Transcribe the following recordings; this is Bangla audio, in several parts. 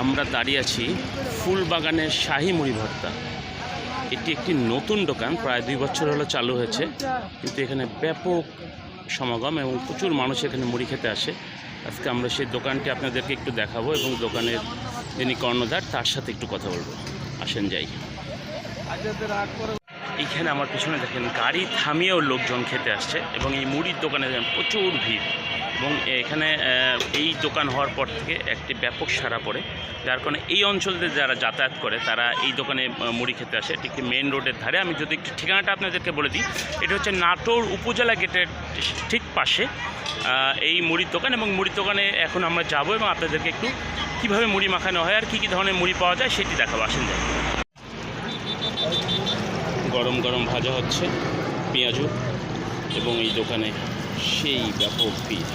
আমরা দাঁড়িয়ে আছি ফুলবাগানের শাহি মুড়ি ভর্তা এটি একটি নতুন দোকান, প্রায় দুই বছর হলো চালু হয়েছে। কিন্তু এখানে ব্যাপক সমাগম এবং প্রচুর মানুষ এখানে মুড়ি খেতে আসে। আজকে আমরা সেই দোকানটি আপনাদেরকে একটু দেখাবো এবং দোকানের যিনি কর্ণধার, তার সাথে একটু কথা বলব। আসেন, যাই। এইখানে আমার পিছনে দেখেন, গাড়ি থামিয়েও লোকজন খেতে আসছে এবং এই মুড়ির দোকানে প্রচুর ভিড়। এবং এখানে এই দোকান হওয়ার পর থেকে একটি ব্যাপক সারা পড়ে। যার কারণে এই অঞ্চলতে যারা যাতায়াত করে, তারা এই দোকানে মুড়ি খেতে আসে। এটি একটি মেন রোডের ধারে। আমি যদি একটু ঠিকানাটা আপনাদেরকে বলে দিই, এটা হচ্ছে নাটোর উপজেলা গেটের ঠিক পাশে এই মুড়ির দোকান। এবং মুড়ির দোকানে এখন আমরা যাব এবং আপনাদেরকে একটু কীভাবে মুড়ি মাখানো হয় আর কী কী ধরনের মুড়ি পাওয়া যায় সেটি দেখাবো। আসেন যাই। গরম গরম ভাজা হচ্ছে, পেঁয়াজু এবং এই দোকানে সেই ব্যাপক ভিড়।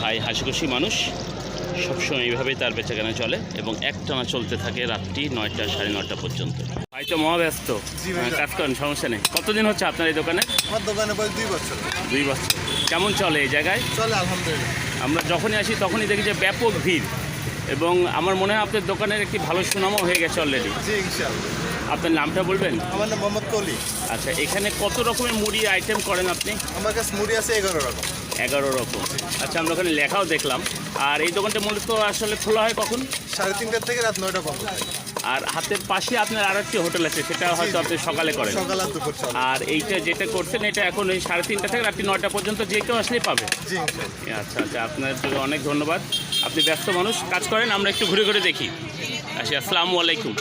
ভাই হাসিখুশি মানুষ সবসময় এইভাবেই তার বেচাকেনা চলে এবং একটানা চলতে থাকে রাত্রি নয়টা সাড়ে নয়টা পর্যন্ত। ভাই তো মহাব্যস্ত কাজ করেন সমস্যা নেই। কতদিন হচ্ছে আপনার এই দোকানে? আমার দোকানে বয়স দুই বছর। দুই বছর। কেমন চলে এই জায়গায়? চলে আলহামদুলিল্লাহ। আমরা যখনই আসি তখনই দেখি যে ব্যাপক ভিড় এবং আমার মনে হয় আপনার দোকানের একটি ভালো সুনামও হয়ে গেছে অলরেডি জি আপনার নামটা বলবেন? আমার নাম মোহাম্মদ কলি। আচ্ছা এখানে কত রকমের মুড়ি আইটেম করেন আপনি? আমার কাছে মুড়ি আছে এগারো রকম। এগারো রকম। আচ্ছা আমরা ওখানে লেখাও দেখলাম। আর এই দোকানটা মূলত আসলে খোলা হয় কখন? সাড়ে তিনটার থেকে রাত নয়টা পর্যন্ত। আর হাতের পাশে আপনার আর একটি হোটেল আছে সেটা হয়তো আপনি সকালে করেন। সকাল আর দুপুর চলে। আর এইটা যেটা করছেন এটা এখন ওই সাড়ে তিনটা থেকে রাত্রি নয়টা পর্যন্ত যে কেউ আসলেই পাবে। জি ইনশাল্লাহ। আচ্ছা আচ্ছা আপনার জন্য অনেক ধন্যবাদ। আপনি ব্যস্ত মানুষ কাজ করেন আমরা একটু ঘুরে ঘুরে দেখি। আচ্ছা আসসালামু আলাইকুম।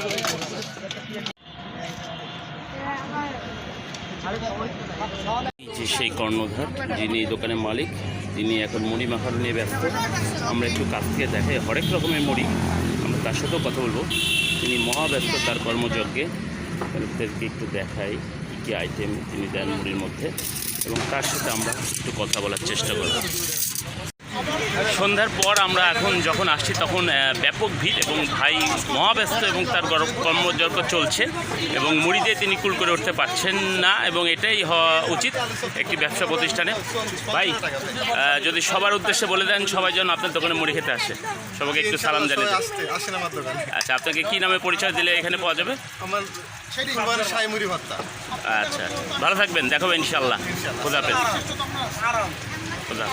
যে সেই কর্ণধার, যিনি দোকানের মালিক, তিনি এখন মুড়ি মাখানো নিয়ে ব্যস্ত। আমরা একটু কাছ থেকে দেখাই হরেক রকমের মুড়ি। আমরা তার সাথেও কথা বলব। তিনি মহাব্যস্ত তার কর্মযজ্ঞে। তাদেরকে একটু দেখাই কী কী আইটেম তিনি দেন মুড়ির মধ্যে। এবং তার সাথে আমরা একটু কথা বলার চেষ্টা করব। সন্ধ্যার পর আমরা এখন যখন আসছি তখন ব্যাপক ভিড় এবং ভাই মহাব্যস্ত এবং তার কর্মযজ্ঞ চলছে এবং মুড়ি দিয়ে তিনি কুল করে উঠতে পারছেন না এবং এটাই হওয়া উচিত একটি ব্যবসা প্রতিষ্ঠানে। ভাই যদি সবার উদ্দেশ্যে বলে দেন সবাই যেন আপনার দোকানে মুড়ি খেতে আসে। সবাইকে একটু সালাম জানিয়ে আচ্ছা আপনাকে কি নামে পরিচয় দিলে এখানে পাওয়া যাবে? আমার ভর্তা। আচ্ছা ভালো থাকবেন দেখাবো ইনশাল্লাহ খোদা হাফেজ। খোদা।